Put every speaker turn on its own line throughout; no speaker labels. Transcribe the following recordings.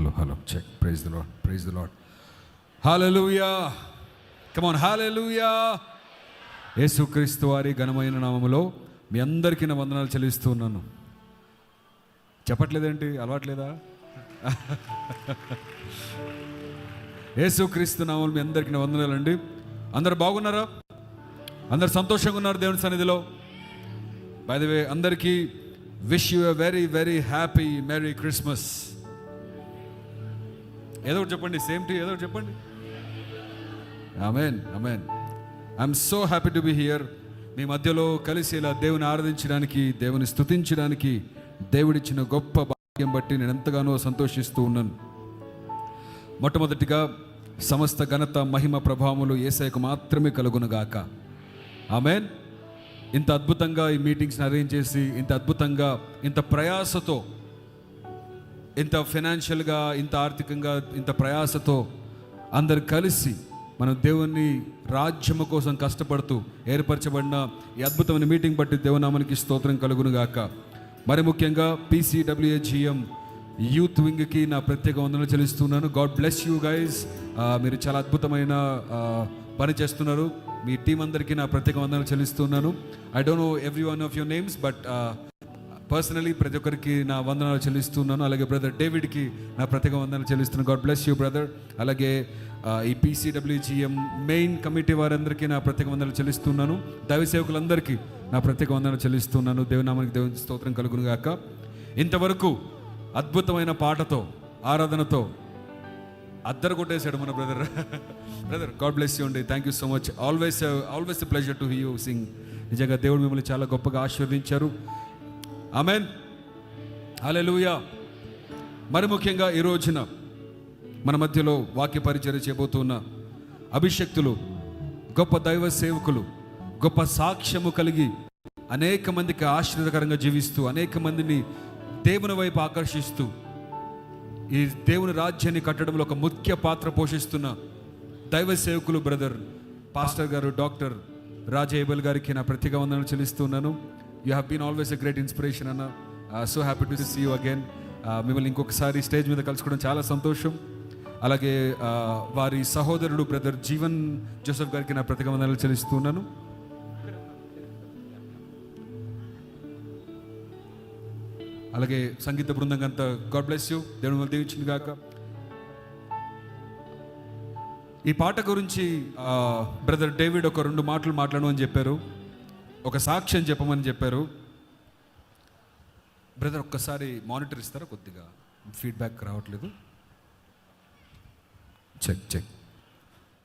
Hello hello. Check praise the Lord praise the Lord hallelujah come on hallelujah యేసుక్రీస్తు వారి ఘనమైన నామములో మీ అందరికీ నా వందనాలు చెల్లిస్తూ ఉన్నాను. చెప్పట్లేదేంటి? అలవాట్లేదా? యేసుక్రీస్తు నామములు మీ అందరికీ నా వందనాలండి. అందరు బాగున్నారా? అందరు సంతోషంగా ఉన్నారు దేవుని సన్నిధిలో. బై ద వే అందరికీ wish you a very very happy merry Christmas ఏదో ఒకటి చెప్పండి సేమ్ టు ఏదో ఒకటి చెప్పండి. Amen amen I'm so happy to be here మీ మధ్యలో కలిసి ఇలా దేవుని ఆరాధించడానికి దేవుని స్థుతించడానికి దేవుడిచ్చిన గొప్ప భాగ్యం బట్టి నేను ఎంతగానో సంతోషిస్తూ ఉన్నాను. మొట్టమొదటిగా సమస్త ఘనత మహిమ ప్రభావములు ఏసైకు మాత్రమే కలుగునుగాక ఆమెన్ ఇంత అద్భుతంగా ఈ మీటింగ్స్ని అరేంజ్ చేసి ఇంత అద్భుతంగా ఇంత ప్రయాసతో ఇంత ఫైనాన్షియల్గా ఇంత ఆర్థికంగా ఇంత ప్రయాసతో అందరు కలిసి మనం దేవుని రాజ్యము కోసం కష్టపడుతూ ఏర్పరచబడిన ఈ అద్భుతమైన మీటింగ్ బట్టి దేవునామానికి స్తోత్రం కలుగును గాక మరి ముఖ్యంగా పీసీడబ్ల్యూఏజిఎం యూత్ వింగ్కి నా ప్రత్యేక వందనలు చెల్లిస్తున్నాను. గాడ్ బ్లెస్ యూ గైజ్ మీరు చాలా అద్భుతమైన పని చేస్తున్నారు. మీ టీం అందరికీ నా ప్రత్యేక వందనలు చెల్లిస్తున్నాను. I don't know every one of your names but personally ప్రతి ఒక్కరికి నా వందనాలు చెల్లిస్తున్నాను. అలాగే బ్రదర్ డేవిడ్కి నా ప్రత్యేక వందనాలు చెల్లిస్తున్నాను. గాడ్ బ్లెస్ యూ బ్రదర్ అలాగే ఈ పీసీడబ్ల్యూజిఎం మెయిన్ కమిటీ వారందరికీ నా ప్రత్యేక వందనాలు చెల్లిస్తున్నాను. దైవ సేవకులందరికీ నా ప్రత్యేక వందనాలు చెల్లిస్తున్నాను. దేవనామానికి దేవుని స్తోత్రం కలుగును గాక ఇంతవరకు అద్భుతమైన పాటతో ఆరాధనతో అద్దరు కొట్టేశాడు మన brother brother God bless you అండి. Thank you so much always always pleasure to you sing నిజంగా దేవుడు మిమ్మల్ని చాలా గొప్పగా ఆశీర్వదించారు. ఆమెన్ హల్లెలూయా మరి ముఖ్యంగా ఈ రోజున మన మధ్యలో వాక్య పరిచయం చేయబోతున్న అభిషక్తులు గొప్ప దైవ సేవకులు గొప్ప సాక్ష్యము కలిగి అనేక మందికి ఆశీర్వదకరంగా జీవిస్తూ అనేక మందిని దేవుని వైపు ఆకర్షిస్తూ ఈ దేవుని రాజ్యాన్ని కట్టడంలో ఒక ముఖ్య పాత్ర పోషిస్తున్న దైవ సేవకులు బ్రదర్ పాస్టర్ గారు డాక్టర్ రాజేబల్ గారికి నా ప్రతిగా వందనలు చెల్లిస్తున్నాను you have been always a great inspiration అన్న so happy to see you again మిమ్మల్ని ఇంకొకసారి స్టేజ్ మీద కలుసుకోవడం చాలా సంతోషం. అలాగే uh, వారి సహోదరుడు బ్రదర్ జీవన్ జోసఫ్ గారికి నా ప్రతిగమనాలు చెల్లిస్తున్నాను అలాగే సంగీత బృందంగా అంతా గాడ్ బ్లెస్ యూ దేవుని దీవించింది గాక. ఈ పాట గురించి uh, బ్రదర్ డేవిడ్ ఒక రెండు మాటలు మాట్లాడమని చెప్పారు. ఒక సాక్ష్యం చెప్పమని చెప్పారు. బ్రదర్ ఒక్కసారి మానిటర్ ఇస్తారా కొద్దిగా? ఫీడ్బ్యాక్ రావట్లేదు. Check check.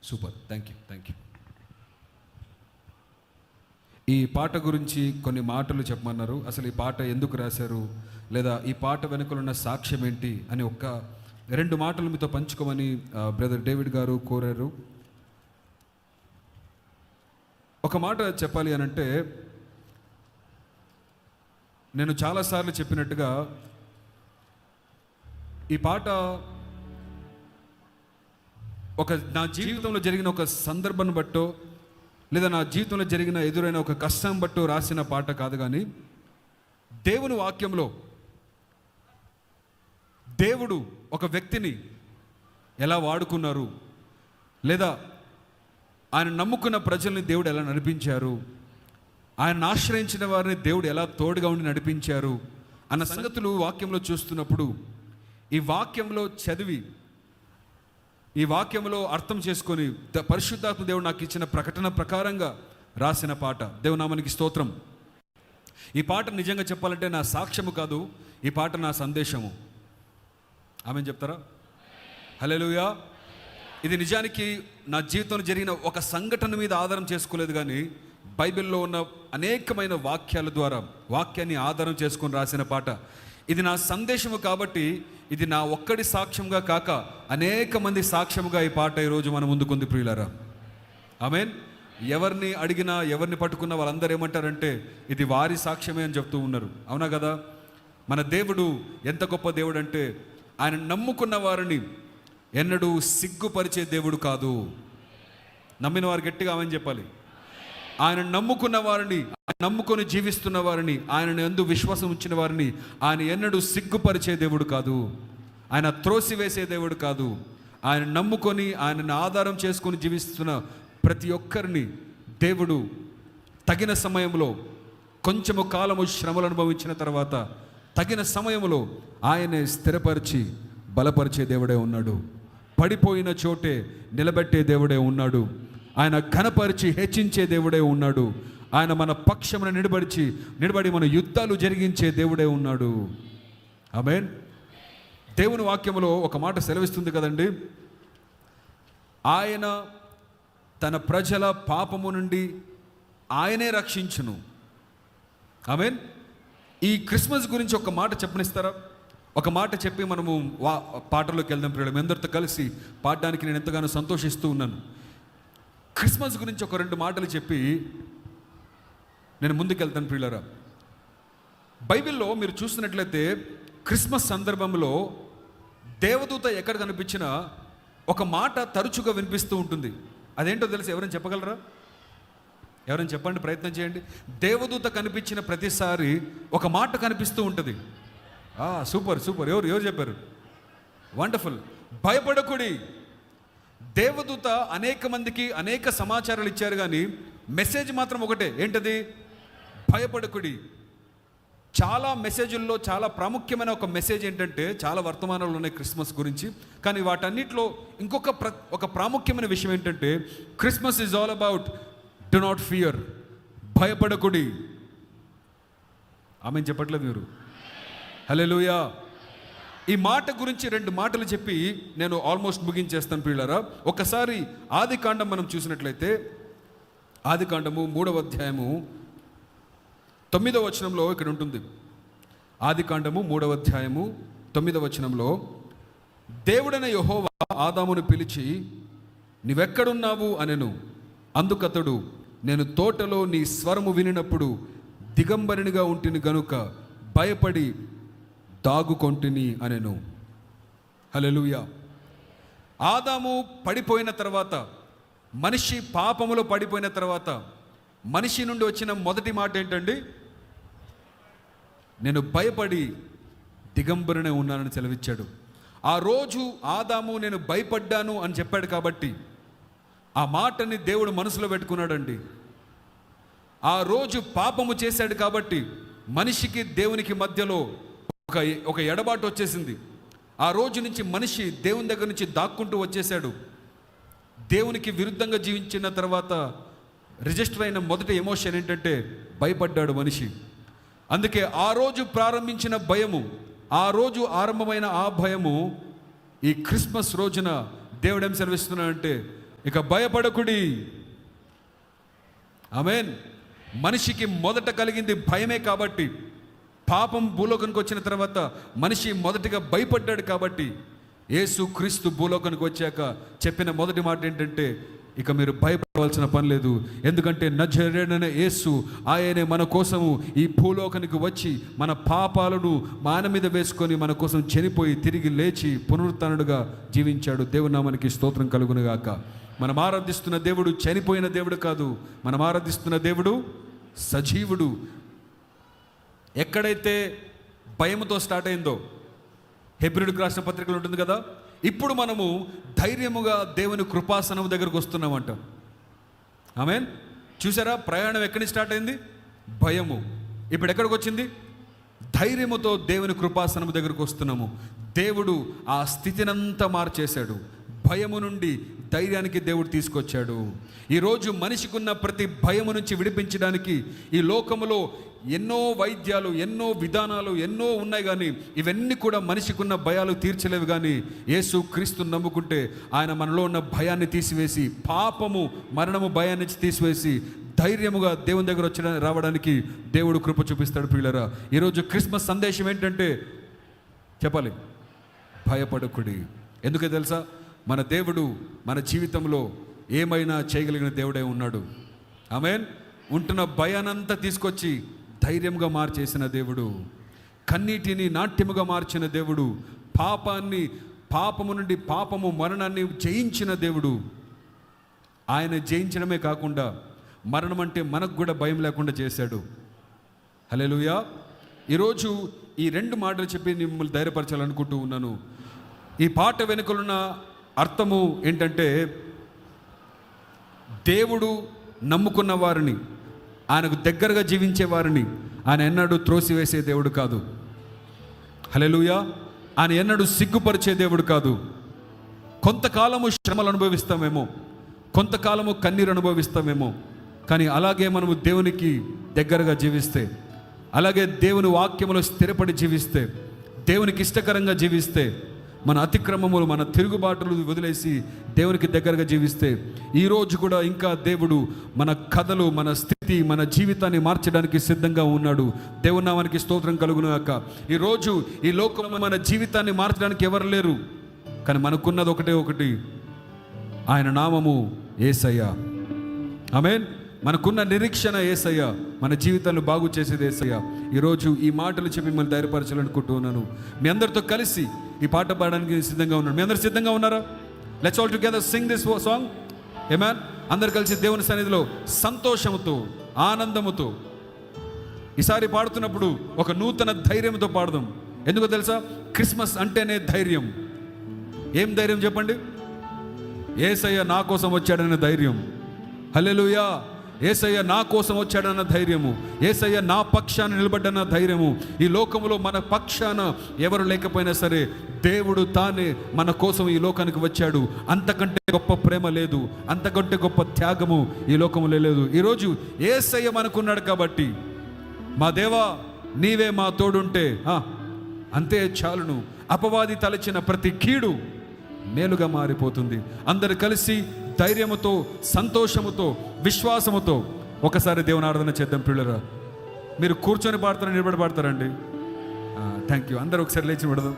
Super. Thank you thank you ఈ పాట గురించి కొన్ని మాటలు చెప్పమన్నారు. అసలు ఈ పాట ఎందుకు రాశారు? లేదా ఈ పాట వెనుకలున్న సాక్ష్యం ఏంటి? అని ఒక్క రెండు మాటలు మీతో పంచుకోమని బ్రదర్ డేవిడ్ గారు కోరారు. ఒక మాట చెప్పాలి అని అంటే నేను చాలాసార్లు చెప్పినట్టుగా ఈ పాట ఒక నా జీవితంలో జరిగిన ఒక సందర్భం బట్టో లేదా నా జీవితంలో జరిగిన ఎదురైన ఒక కష్టం బట్టో రాసిన పాట కాదు కానీ దేవుని వాక్యంలో దేవుడు ఒక వ్యక్తిని ఎలా వాడుకున్నారు లేదా ఆయన నమ్ముకున్న ప్రజల్ని దేవుడు ఎలా నడిపించారు? ఆయన ఆశ్రయించిన వారిని దేవుడు ఎలా తోడుగా ఉండి నడిపించారు? అన్న సంగతులు వాక్యంలో చూస్తున్నప్పుడు ఈ వాక్యంలో చదివి ఈ వాక్యంలో అర్థం చేసుకొని పరిశుద్ధాత్మ దేవుడు నాకు ఇచ్చిన ప్రకటన ప్రకారంగా రాసిన పాట. దేవునామానికి స్తోత్రం. ఈ పాట నిజంగా చెప్పాలంటే నా సాక్ష్యము కాదు ఈ పాట నా సందేశము. ఆమె చెప్తారా? హలోయా ఇది నిజానికి నా జీవితంలో జరిగిన ఒక సంఘటన మీద ఆధారం చేసుకోలేదు కానీ బైబిల్లో ఉన్న అనేకమైన వాక్యాల ద్వారా వాక్యాన్ని ఆధారం చేసుకొని రాసిన పాట. ఇది నా సందేశము కాబట్టి ఇది నా ఒక్కడి సాక్ష్యంగా కాక అనేక మంది సాక్ష్యముగా ఈ పాట ఈరోజు మన ముందుకుంది ప్రియులారా. మీన్ ఎవరిని అడిగినా ఎవరిని పట్టుకున్నా వాళ్ళందరూ ఏమంటారంటే ఇది వారి సాక్ష్యమే అని చెప్తూ ఉన్నారు. అవునా కదా? మన దేవుడు ఎంత గొప్ప దేవుడు అంటే ఆయన నమ్ముకున్న వారిని ఎన్నడూ సిగ్గుపరిచే దేవుడు కాదు. నమ్మిన వారు గట్టిగా ఆమెను చెప్పాలి. ఆయన నమ్ముకున్న వారిని ఆయన నమ్ముకొని జీవిస్తున్న వారిని ఆయనను ఎందు విశ్వాసం ఉంచిన వారిని ఆయన ఎన్నడూ సిగ్గుపరిచే దేవుడు కాదు. ఆయన త్రోసివేసే దేవుడు కాదు. ఆయన నమ్ముకొని ఆయనను ఆధారం చేసుకొని జీవిస్తున్న ప్రతి ఒక్కరిని దేవుడు తగిన సమయంలో కొంచెము కాలము శ్రమలు అనుభవించిన తర్వాత తగిన సమయంలో ఆయనే స్థిరపరిచి బలపరిచే దేవుడే ఉన్నాడు. పడిపోయిన చోటే నిలబెట్టే దేవుడే ఉన్నాడు. ఆయన ఘనపరిచి హెచ్చించే దేవుడే ఉన్నాడు. ఆయన మన పక్షమున నిలబడిచి నిలబడి మన యుద్ధాలు జరిగించే దేవుడే ఉన్నాడు. ఆమెన్ దేవుని వాక్యములో ఒక మాట సెలవిస్తుంది కదండి. ఆయన తన ప్రజల పాపము నుండి ఆయనే రక్షించును. ఆమెన్ ఈ క్రిస్మస్ గురించి ఒక మాట చెప్పనిస్తారా? ఒక మాట చెప్పి మనము వా పాటలోకి వెళ్దాం ప్రియులు మీ అందరితో కలిసి పాడడానికి నేను ఎంతగానో సంతోషిస్తూ ఉన్నాను. క్రిస్మస్ గురించి ఒక రెండు మాటలు చెప్పి నేను ముందుకు వెళ్తాను ప్రియులరా. బైబిల్లో మీరు చూస్తున్నట్లయితే క్రిస్మస్ సందర్భంలో దేవదూత ఎక్కడ కనిపించినా ఒక మాట తరచుగా వినిపిస్తూ ఉంటుంది. అదేంటో తెలిసి? ఎవరైనా చెప్పగలరా? ఎవరైనా చెప్పండి ప్రయత్నం చేయండి. దేవదూత కనిపించిన ప్రతిసారి ఒక మాట కనిపిస్తూ ఉంటుంది. Super super. ఎవరు ఎవరు చెప్పారు? వండర్ఫుల్. భయపడకుడి. దేవదూత అనేక మందికి అనేక సమాచారాలు ఇచ్చారు కానీ మెసేజ్ మాత్రం ఒకటే. ఏంటది? భయపడకుడి. చాలా మెసేజ్ల్లో చాలా ప్రాముఖ్యమైన ఒక మెసేజ్ ఏంటంటే చాలా వర్తమానాలు ఉన్నాయి క్రిస్మస్ గురించి కానీ వాటన్నిటిలో ఇంకొక ప్ర ఒక ప్రాముఖ్యమైన విషయం ఏంటంటే Christmas is all about do not fear భయపడకుడి. ఆమె చెప్పట్లేదు మీరు? హలో ఈ మాట గురించి రెండు మాటలు చెప్పి నేను ఆల్మోస్ట్ ముగించేస్తాను పిల్లరా ఒకసారి ఆది కాండం మనం చూసినట్లయితే ఆది కాండము మూడవ అధ్యాయము తొమ్మిదవ వచనంలో ఇక్కడ ఉంటుంది. ఆది కాండము మూడవ అధ్యాయము తొమ్మిదవ వచనంలో దేవుడైన యహోవా ఆదామును పిలిచి నీవెక్కడున్నావు అనెను? అందుకతడు నేను తోటలో నీ స్వరము వినినప్పుడు దిగంబరినిగా ఉంటిని గనుక భయపడి దాగుకొంటిని అనెను. హల్లెలూయా. ఆదాము పడిపోయిన తర్వాత మనిషి పాపములో పడిపోయిన తర్వాత మనిషి నుండి వచ్చిన మొదటి మాట ఏంటండి నేను భయపడి దిగంబరనే ఉన్నానని సెలవిచ్చాడు. ఆ రోజు ఆదాము నేను భయపడ్డాను అని చెప్పాడు కాబట్టి ఆ మాటని దేవుడు మనసులో పెట్టుకున్నాడండి. ఆ రోజు పాపము చేశాడు కాబట్టి మనిషికి దేవునికి మధ్యలో ఒక ఒక ఎడబాటు వచ్చేసింది. ఆ రోజు నుంచి మనిషి దేవుని దగ్గర నుంచి దాక్కుంటూ వచ్చేసాడు దేవునికి విరుద్ధంగా జీవించిన తర్వాత రిజిస్టర్ అయిన మొదటి ఎమోషన్ ఏంటంటే భయపడ్డాడు మనిషి. అందుకే ఆ రోజు ప్రారంభించిన భయము ఆ రోజు ఆరంభమైన ఆ భయము ఈ క్రిస్మస్ రోజున దేవుడు ఏం సెలవిస్తున్నాడంటే ఇక భయపడకుడి. ఆమెన్. మనిషికి మొదట కలిగింది భయమే కాబట్టి పాపం భూలోకానికి వచ్చిన తర్వాత మనిషి మొదటిగా భయపడ్డాడు కాబట్టి యేసు క్రీస్తు భూలోకానికి వచ్చాక చెప్పిన మొదటి మాట ఏంటంటే ఇక మీరు భయపడవలసిన పని లేదు. ఎందుకంటే నజరేడన యేసు ఆయనే మన కోసము ఈ భూలోకానికి వచ్చి మన పాపాలను మాన మీద వేసుకొని మన కోసం చనిపోయి తిరిగి లేచి పునరుత్నుడుగా జీవించాడు. దేవునామానికి స్తోత్రం కలుగునుగాక. మనం ఆరాధిస్తున్న దేవుడు చనిపోయిన దేవుడు కాదు. మనం ఆరాధిస్తున్న దేవుడు సజీవుడు. ఎక్కడైతే భయముతో స్టార్ట్ అయిందో హెబ్రిడ్కి రాసిన పత్రికలు ఉంటుంది కదా? ఇప్పుడు మనము ధైర్యముగా దేవుని కృపాసనం దగ్గరకు వస్తున్నామంట. ఆమెన్? చూసారా? ప్రయాణం ఎక్కడి నుంచి స్టార్ట్ అయింది? భయము. ఇప్పుడు ఎక్కడికి వచ్చింది? ధైర్యముతో దేవుని కృపాసనం దగ్గరకు వస్తున్నాము. దేవుడు ఆ స్థితినంతా మార్చేశాడు. భయము నుండి ధైర్యానికి దేవుడు తీసుకొచ్చాడు. ఈరోజు మనిషికున్న ప్రతి భయము నుంచి విడిపించడానికి ఈ లోకములో ఎన్నో వైద్యాలు ఎన్నో విధానాలు ఎన్నో ఉన్నాయి కానీ ఇవన్నీ కూడా మనిషికున్న భయాలు తీర్చలేవు కానీ యేసు క్రీస్తుని నమ్ముకుంటే ఆయన మనలో ఉన్న భయాన్ని తీసివేసి పాపము మరణము భయాన్ని తీసివేసి ధైర్యముగా దేవుని దగ్గర వచ్చి రావడానికి దేవుడు కృప చూపిస్తాడు పిల్లరా ఈరోజు క్రిస్మస్ సందేశం ఏంటంటే చెప్పాలి. భయపడకుడి. ఎందుకు తెలుసా? మన దేవుడు మన జీవితంలో ఏమైనా చేయగలిగిన దేవుడే ఉన్నాడు. ఆమెన్? ఉంటున్న భయానంతా తీసుకొచ్చి ధైర్యంగా మార్చేసిన దేవుడు కన్నీటిని నాట్యముగా మార్చిన దేవుడు పాపాన్ని పాపము నుండి పాపము మరణాన్ని జయించిన దేవుడు. ఆయన జయించడమే కాకుండా మరణం అంటే మనకు కూడా భయం లేకుండా చేశాడు. హలేలుయా ఈరోజు ఈ రెండు మాటలు చెప్పి మిమ్మల్ని ధైర్యపరచాలనుకుంటూ ఉన్నాను. ఈ పాట వెనుకలున్న అర్థము ఏంటంటే దేవుడు నమ్ముకున్న వారిని ఆయనకు దగ్గరగా జీవించే వారిని ఆయన ఎన్నడూ త్రోసివేసే దేవుడు కాదు. హలెలుయా ఆయన ఎన్నడూ సిగ్గుపరిచే దేవుడు కాదు. కొంతకాలము శ్రమలు అనుభవిస్తామేమో కొంతకాలము కన్నీరు అనుభవిస్తామేమో కానీ అలాగే మనము దేవునికి దగ్గరగా జీవిస్తే అలాగే దేవుని వాక్యములో స్థిరపడి జీవిస్తే దేవునికి ఇష్టకరంగా జీవిస్తే మన అతిక్రమములు మన తిరుగుబాటులు వదిలేసి దేవునికి దగ్గరగా జీవిస్తే ఈరోజు కూడా ఇంకా దేవుడు మన కథలు మన స్థితి మన జీవితాన్ని మార్చడానికి సిద్ధంగా ఉన్నాడు. దేవుని నామానికి స్తోత్రం కలుగునాక ఈరోజు ఈ లోకంలో మన జీవితాన్ని మార్చడానికి ఎవరు లేరు? కానీ మనకున్నది ఒకటే ఒకటి. ఆయన నామము ఏసయ్య. ఆమెన్. మనకున్న నిరీక్షణ ఏసయ్య. మన జీవితాన్ని బాగు చేసేది ఏసయ్య. ఈరోజు ఈ మాటలు చెప్పి మిమ్మల్ని ధైర్యపరచాలనుకుంటున్నాను మీ అందరితో కలిసి ఈ పాట పాడడానికి సిద్ధంగా ఉన్నాడు మీ అందరు సిద్ధంగా ఉన్నారా? Let's all together sing this song ఏమాన్ అందరు కలిసి దేవుని సన్నిధిలో సంతోషముతో ఆనందముతో ఈసారి పాడుతున్నప్పుడు ఒక నూతన ధైర్యంతో పాడదాం. ఎందుకో తెలుసా? క్రిస్మస్ అంటేనే ధైర్యం. ఏం ధైర్యం చెప్పండి? ఏసయ్య నా కోసం వచ్చాడనే ధైర్యం. హల్లెలూయా. ఏసయ్య నా కోసం వచ్చాడన్న ధైర్యము. ఏసయ్య నా పక్షాన నిలబడ్డన్న ధైర్యము. ఈ లోకంలో మన పక్షాన ఎవరు లేకపోయినా సరే దేవుడు తానే మన కోసం ఈ లోకానికి వచ్చాడు. అంతకంటే గొప్ప ప్రేమ లేదు. అంతకంటే గొప్ప త్యాగము ఈ లోకంలో లేదు. ఈరోజు ఏసయ్య మనకున్నాడు కాబట్టి మా దేవా నీవే మా తోడుంటే ఆ, అంతే చాలును. అపవాది తలచిన ప్రతి కీడు మేలుగా మారిపోతుంది. అందరు కలిసి ధైర్యముతో సంతోషముతో విశ్వాసముతో ఒకసారి దేవుని ఆరాధన చేద్దాం పిల్లరా. మీరు కూర్చొని పాడతారా నిలబడి పాడతారండి థ్యాంక్ యూ అందరూ ఒకసారి లేచి పెడదాం.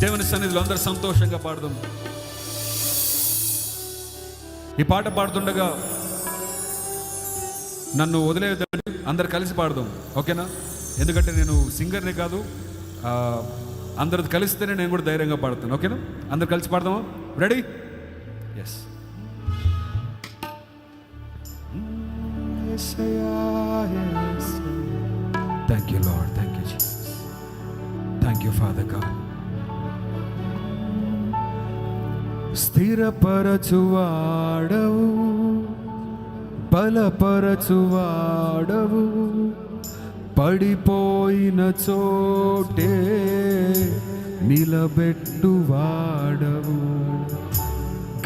దేవుని సన్నిధిలో అందరూ సంతోషంగా పాడదాం. ఈ పాట పాడుతుండగా నన్ను వదిలేదండి అందరు కలిసి పాడదాం. ఓకేనా? ఎందుకంటే నేను సింగర్ని కాదు ఆ, అందరితో కలిస్తేనే నేను కూడా ధైర్యంగా పాడతాను. ఓకేనా? అందరు కలిసి పాడదామా? Ready yes thank you Lord thank you thank you ఫాదర్గా స్థిరపరచువాడవు బలపరచువాడవు పడిపోయిన చోటే నిలబెట్టువాడవు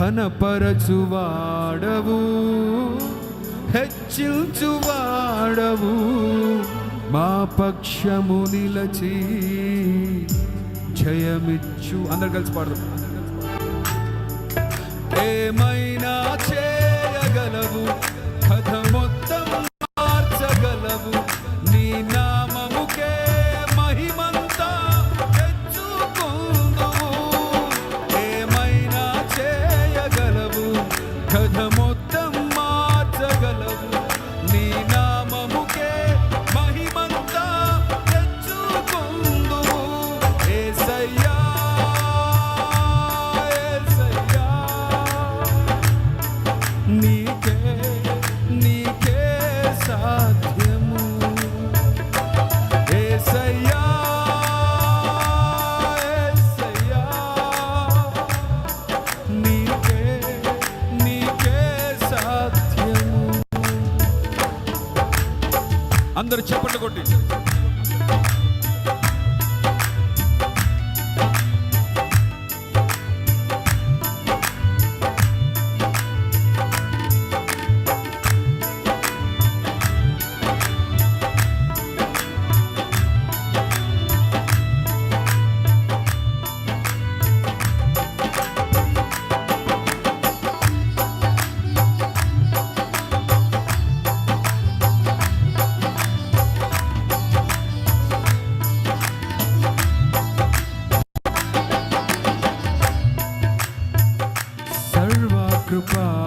ఘనపరచువాడవు హెచ్చించువాడవు మా పక్షము నిలచి జయమిచ్చు. అందరు కలిసి పాడదాం. ఏమైనా అందరు చెప్పండి కొట్టి. problem.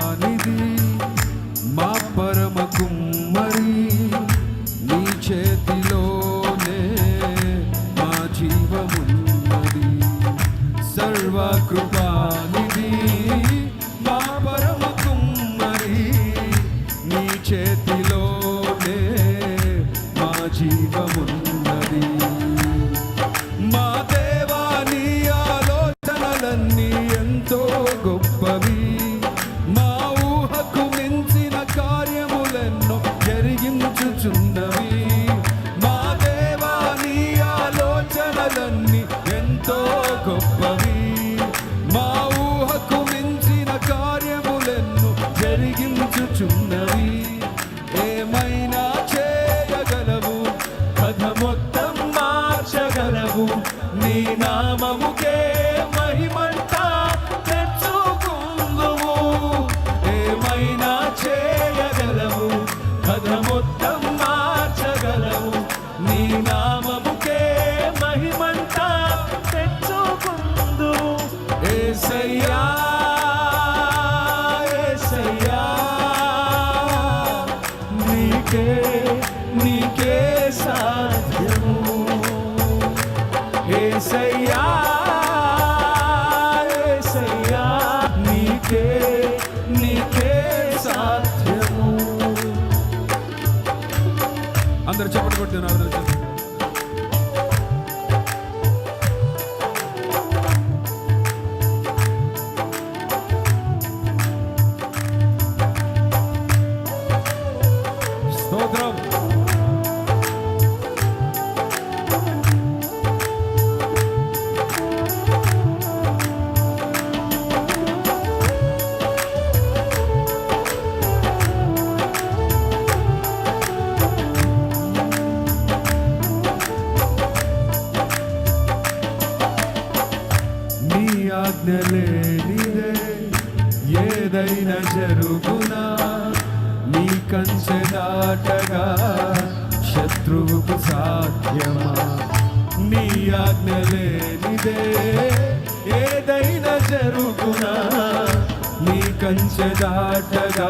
కంచె దాటగా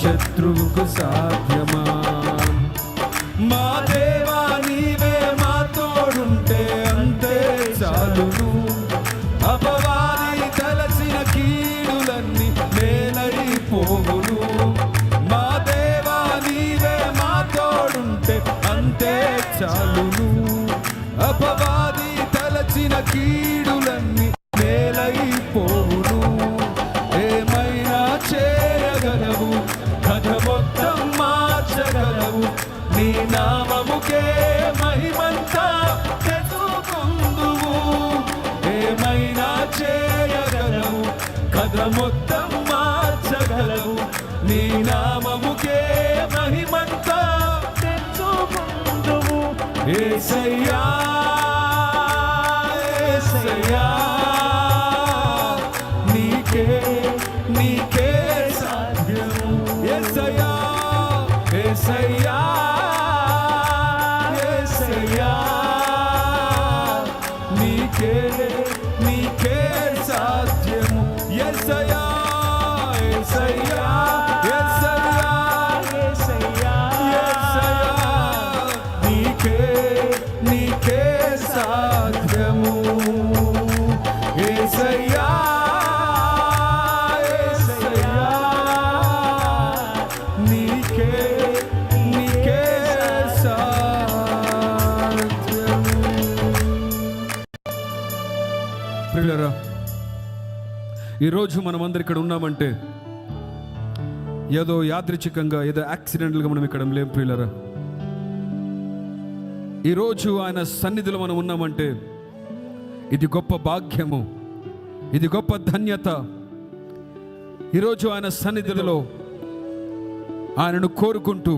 శత్రువుకు సాధ్యమా? మా దేవా నీవే మా తోడుంటే అంతే చాలు అపవాది తలసిన కీడులన్నీ మేలైపోవును మా దేవా నీవే మా తోడుంటే అంతే చాలును. అపవాది తలచిన కీడు ఏసయ్యా ఏసయ్యా నీకే నీకే సాధ్యము ఏసయ్యా ఏసయ్యా ఏసయ్యా నీకే నీకే సాధ్యము. ఏసయ్యా ఏసయ్యా ఈరోజు మనం అందరు ఇక్కడ ఉన్నామంటే ఏదో యాదృచ్ఛికంగా ఏదో యాక్సిడెంటల్గా మనం ఇక్కడ లేం ప్రియులరా. ఈరోజు ఆయన సన్నిధిలో మనం ఉన్నామంటే ఇది గొప్ప భాగ్యము ఇది గొప్ప ధన్యత. ఈరోజు ఆయన సన్నిధిలో ఆయనను కోరుకుంటూ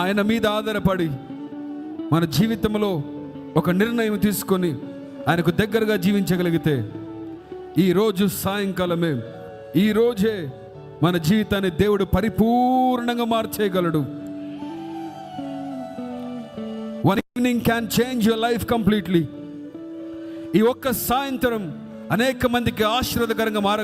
ఆయన మీద ఆధారపడి మన జీవితంలో ఒక నిర్ణయం తీసుకొని ఆయనకు దగ్గరగా జీవించగలిగితే ఈరోజు సాయంకాలమే ఈ రోజే మన జీవితాన్ని దేవుడు పరిపూర్ణంగా మార్చేయగలడు. One evening can change your life completely ఈ ఒక్క సాయంత్రం అనేక మందికి ఆశీర్వాదకరంగా మారగలదు